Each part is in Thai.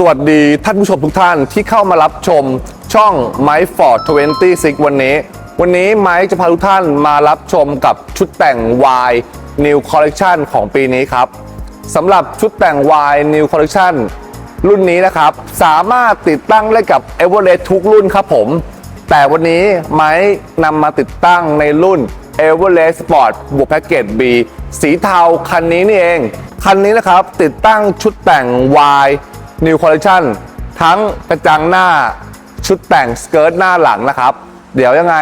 สวัสดีท่านผู้ชมทุกท่านที่เข้ามารับชมช่อง m i f o r d 26 วันนี้ วันนี้ไมค์จะพาทุกท่านมารับชมกับชุดแต่ง Y New Collection ของปีนี้ครับสำหรับชุดแต่ง Y New Collection รุ่นนี้นะครับ สามารถติดตั้งได้กับ e v e r e s t ทุกรุ่นครับผม แต่วันนี้ไม้นำมาติดตั้งในรุ่น e v e r e s t Sport บวกแพ็กเกจ B สีเทาคันนี้นี่เอง คันนี้นะครับติดตั้งชุดแต่ง Y New Collection ทั้งกระจังหน้าชุดแต่งสเกิร์ตหน้าหลังนะครับ เดี๋ยวยังไง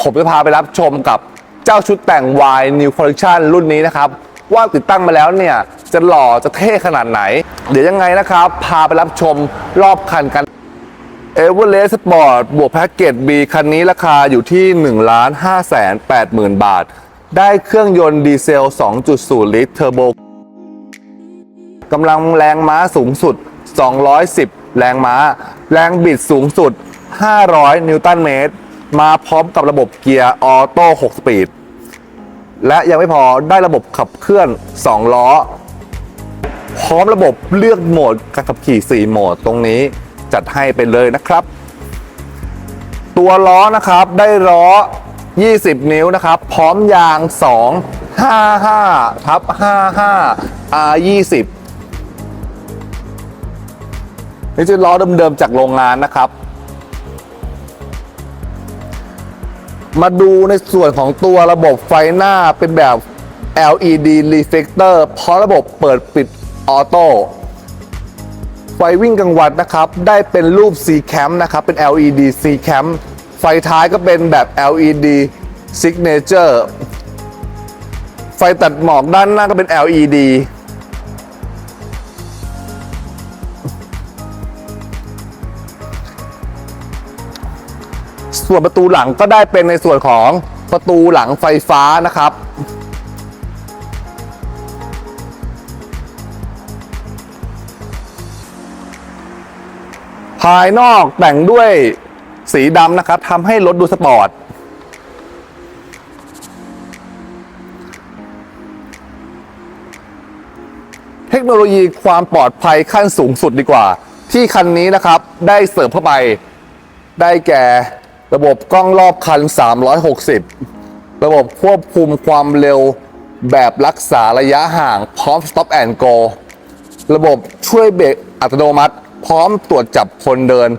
ผมจะพาไปรับชมกับเจ้าชุดแต่ง Y New Collection รุ่นนี้นะครับ ว่าติดตั้งมาแล้วเนี่ย จะหล่อจะเท่ขนาดไหน เดี๋ยวยังไงนะครับ พาไปรับชมรอบคันกันเอเวอเรสต์สปอร์ตบวกแพ็กเกจ B คันนี้ราคาอยู่ที่1ล้าน5แสน8หมื่นบาท ได้เครื่องยนต์ดีเซล 2.0 ลิตรเทอร์โบกำลังแรงม้าสูงสุด 210 แรงม้า แรงบิดสูงสุด 500 นิวตันเมตร มาพร้อมกับระบบเกียร์ออโต้ 6 สปีด และยังไม่พอได้ระบบขับเคลื่อน 2 ล้อ พร้อมระบบเลือกโหมดการขับขี่ 4 โหมดตรงนี้จัดให้ไปเลยนะครับ ตัวล้อนะครับได้ล้อ 20 นิ้วนะครับ พร้อมยาง 2 55ทับ55 R 20 นี่จะล้อเดิมๆจากโรงงานนะครับ มาดูในส่วนของตัวระบบไฟหน้าเป็นแบบ LED reflector เพราะระบบเปิดปิดออโต้ไฟวิ่งกลางวันนะครับ ได้เป็นรูป C cam นะครับ เป็น LED C cam ไฟท้ายก็เป็นแบบ LED signature ไฟตัดหมอกด้านหน้าก็เป็น LED ส่วนประตูหลังก็ได้เป็นในส่วนของประตูหลังไฟฟ้านะครับภายนอกแต่งด้วยสีดำนะครับทำให้รถดูสปอร์ต เทคโนโลยีความปลอดภัยขั้นสูงสุดดีกว่า ที่คันนี้นะครับได้เสริมเข้าไป ได้แก่ ระบบกล้องรอบคัน 360 ระบบควบคุมความเร็วแบบรักษาระยะห่างพร้อม stop and go ระบบช่วยเบรกอัตโนมัติ พร้อมตรวจจับคนเดิน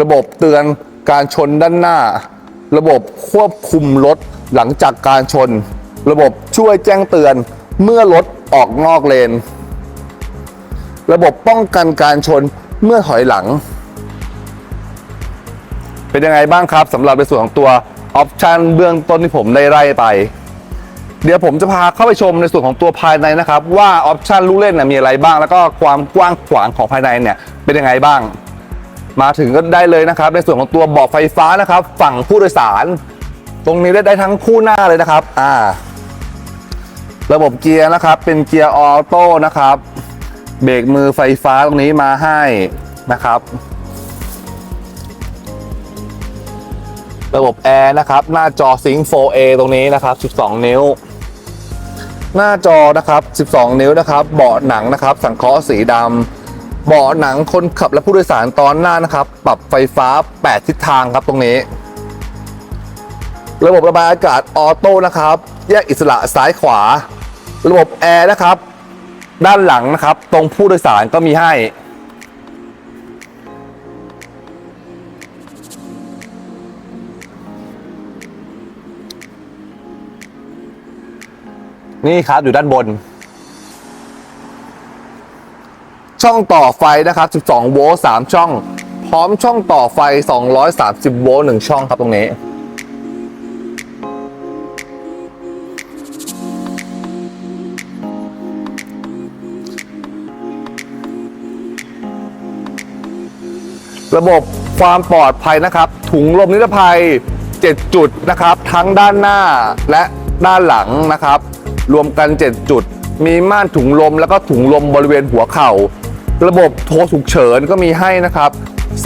ระบบเตือนการชนด้านหน้า ระบบควบคุมรถหลังจากการชน ระบบช่วยแจ้งเตือนเมื่อรถออกนอกเลน ระบบป้องกันการชนเมื่อถอยหลัง เป็นยังไงบ้างครับสำหรับในส่วนของตัวออปชันเบื้องต้นที่ผมได้ไล่ไป เดี๋ยวผมจะพาเข้าไปชมในส่วนของตัวภายในนะครับ ว่าออปชันลูกเล่นมีอะไรบ้าง แล้วก็ความกว้างขวางของภายในเนี่ยเป็นยังไงบ้าง มาถึงก็ได้เลยนะครับ ในส่วนของตัวเบาะไฟฟ้านะครับ ฝั่งผู้โดยสาร ตรงนี้ได้ได้ทั้งคู่หน้าเลยนะครับอ่าระบบเกียร์นะครับ เป็นเกียร์ออโต้นะครับ เบรกมือไฟฟ้าตรงนี้มาให้นะครับ ระบบแอร์นะครับ หน้าจอซิงค์ 4A ตรงนี้นะครับ 12 นิ้ว หน้าจอนะครับ 12 นิ้วนะครับ เบาะหนังนะครับ สังเคราะห์สีดำเบาะหนังคนขับและผู้โดยสารตอนหน้านะครับ ปรับไฟฟ้า 8 ทิศทางครับตรงนี้ ระบบระบายอากาศออโต้นะครับ แยกอิสระซ้ายขวา ระบบแอร์นะครับ ด้านหลังนะครับ ตรงผู้โดยสารก็มีให้ นี่ครับอยู่ด้านบน ช่องต่อไฟนะครับ 12 โวลต์3ช่อง พร้อมช่องต่อไฟ 230 โวลต์1ช่องครับตรงนี้ระบบความปลอดภัยนะครับ ถุงลมนิรภัย 7 จุดนะครับ ทั้งด้านหน้าและด้านหลังนะครับ รวมกัน 7 จุด มีม่านถุงลมแล้วก็ถุงลมบริเวณหัวเข่า ระบบโทรฉุกเฉินก็มีให้นะครับ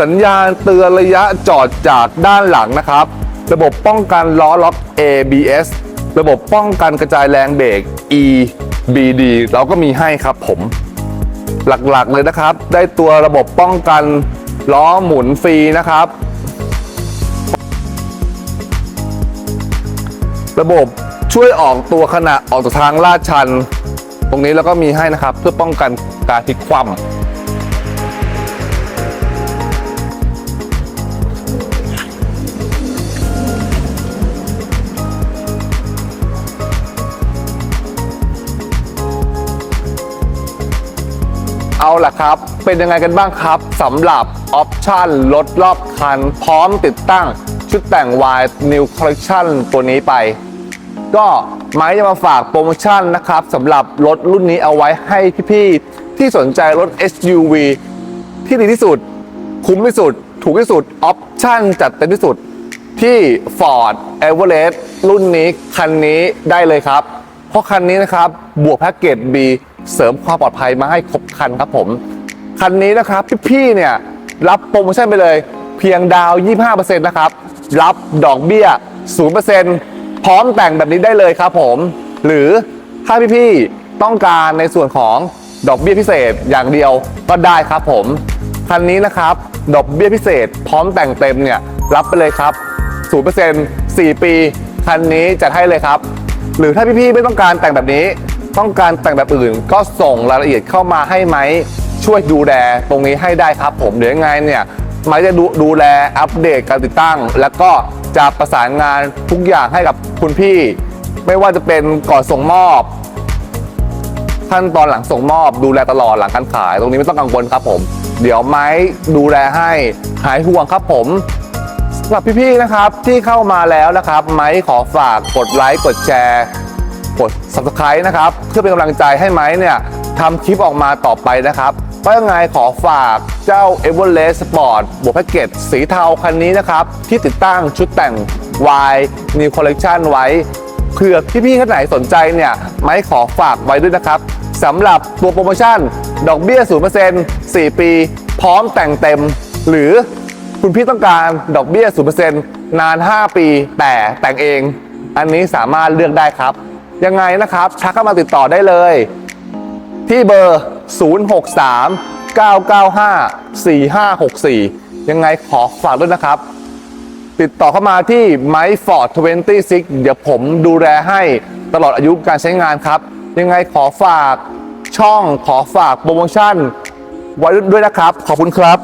สัญญาณเตือนระยะจอดจากด้านหลังนะครับ ระบบป้องกันล้อล็อก ABS ระบบป้องกันกระจายแรงเบรก EBD เราก็มีให้ครับผมหลักๆเลยนะครับ ได้ตัวระบบป้องกันล้อหมุนฟรีนะครับ ระบบ ช่วยออกตัวขณะออกจากทางลาดชัน ตรงนี้เราก็มีให้นะครับ เพื่อป้องกันการพลิกคว่ำเอาล่ะครับ เป็นยังไงกันบ้างครับสำหรับออปชันลดรอบคัน พร้อมติดตั้งชุดแต่ง Y New Collection ตัวนี้ไป ก็ไม้จะมาฝากโปรโมชั่นนะครับสำหรับรถรุ่นนี้เอาไว้ให้พี่ๆที่สนใจรถ SUV ที่ดีที่สุด คุ้มที่สุด ถูกที่สุด ออปชั่นจัดเต็มที่สุดที่ Ford Everest รุ่นนี้คันนี้ได้เลยครับ เพราะคันนี้นะครับบวกแพ็กเกจ B เสริมความปลอดภัยมาให้ครบคันครับผม คันนี้นะครับพี่ๆเนี่ยรับโปรโมชั่นไปเลย เพียงดาว 25%นะครับ รับดอกเบี้ย 0% พร้อมแต่งแบบนี้ได้เลยครับผม หรือถ้าพี่ๆต้องการในส่วนของดอกเบี้ยพิเศษอย่างเดียวก็ได้ครับผม คันนี้นะครับ ดอกเบี้ยพิเศษ พร้อมแต่งเต็มเนี่ยรับไปเลยครับ 0% 4 ปี คันนี้จัดให้เลยครับ หรือถ้าพี่ๆไม่ต้องการแต่งแบบนี้ ต้องการแต่งแบบอื่น ก็ส่งรายละเอียดเข้ามาให้ไหม ช่วยดูแลตรงนี้ให้ได้ครับผมเดี๋ยวยังไงเนี่ยไม้จะดูดูแลอัปเดตการติดตั้ง แล้วก็ จะประสานงานทุกอย่างให้กับคุณพี่ ไม่ว่าจะเป็นก่อนส่งมอบ ขั้นตอนหลังส่งมอบดูแลตลอดหลังการขาย ตรงนี้ไม่ต้องกังวลครับผม เดี๋ยวไม้ดูแลให้หายห่วงครับผมสำหรับพี่ๆนะครับที่เข้ามาแล้วนะครับ ไม้ขอฝากกดไลค์กดแชร์กด subscribe นะครับ เพื่อเป็นกำลังใจให้ไม้เนี่ยทำคลิปออกมาต่อไปนะครับ ก็ยังไงขอฝากเจ้า e v e r e s t Sport บวกแพ็กเกจสีเทาคันนี้นะครับ ที่ติดตั้งชุดแต่ง Y New Collection ไว้เผื่อพี่ๆท่านไหนสนใจเนี่ยไม้ขอฝากไว้ด้วยนะครับสำหรับตัวโปรโมชั่น ดอกเบี้ย 0% 4 ปี พร้อมแต่งเต็ม หรือคุณพี่ต้องการดอกเบี้ย 0%นาน 5 ปี แต่แต่งเอง อันนี้สามารถเลือกได้ครับ ยังไงนะครับทักเข้ามาติดต่อได้เลย ที่เบอร์ 063 995 4564 ยังไงขอฝากด้วยนะครับ ติดต่อเข้ามาที่ m y f o r d 26 เดี๋ยวผมดูแลให้ตลอดอายุการใช้งานครับ ยังไงขอฝากช่องขอฝากโปรโมชั่นไว้ด้วยนะครับ ขอบคุณครับ